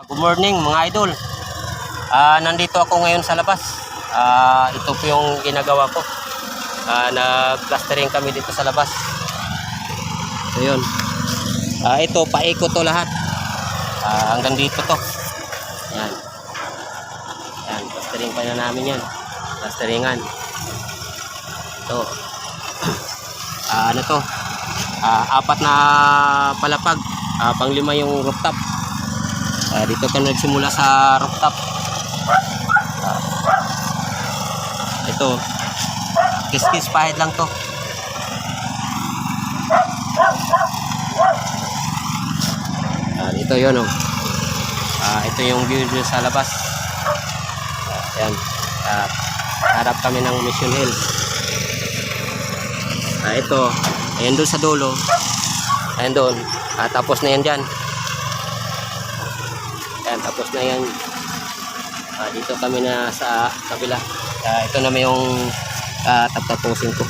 Good morning mga idol. Ah, nandito ako ngayon sa labas. Ah, ito po yung ginagawa ko. Ah, nag-plastering kami dito sa labas. So yun. Ah, ito paikot to lahat. Ah, hanggang dito to. Yan. Yan, plastering pa na namin yan. Plasteringan. Ito. Ah, ano to? Ah, apat na palapag. Ah, panglima yung rooftop. Ah, dito ka nagsimula sa rooftop. Ah, ito. Kiss-kiss pahid lang to. Ah, dito yun oh. Ah, ito yung view dun sa labas. Ah, yan. Ah, harap kami ng Mission Hills. Ah, ito. Ayan doon sa dulo. Ayan doon. Ah, tapos na yan dyan. Ayan, tapos na yan. Ah, dito kami na sa kabila. Ah, ito naman yung ah, taptapusin ko.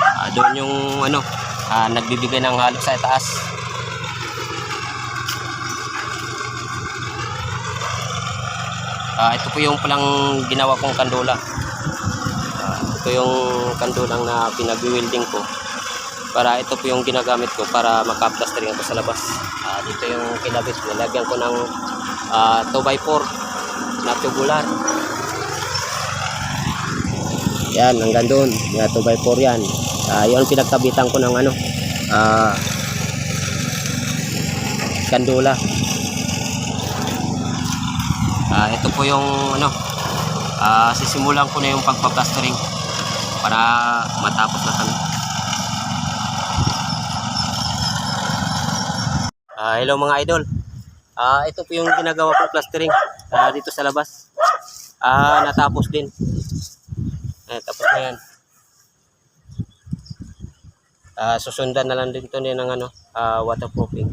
Ah, doon yung ano, ah, nagbibigay ng halo sa taas. Ah, ito po yung palang ginawa kong kandola. Ah, ito yung kandolang na pinag-welding ko para ito po yung ginagamit ko para maka-plastering ako sa labas. Ah, dito yung kilabit, nilagyan ko ng ah, 2x4 na tubular. Yan, hanggang doon. Mga 2x4 yan. Ah, yun pinagkabitan ko ng ano, ah, kandola. Ah, ito po yung ano, ah, sisimulan ko na yung pagpa-plastering para matapos na kami. Ah, hello mga idol. Ah, ito po yung ginagawa kong plastering ah, dito sa labas. Ah, natapos din. Eh, tapos na yan. Ah, susundan na lang din to ng ano, ah, waterproofing.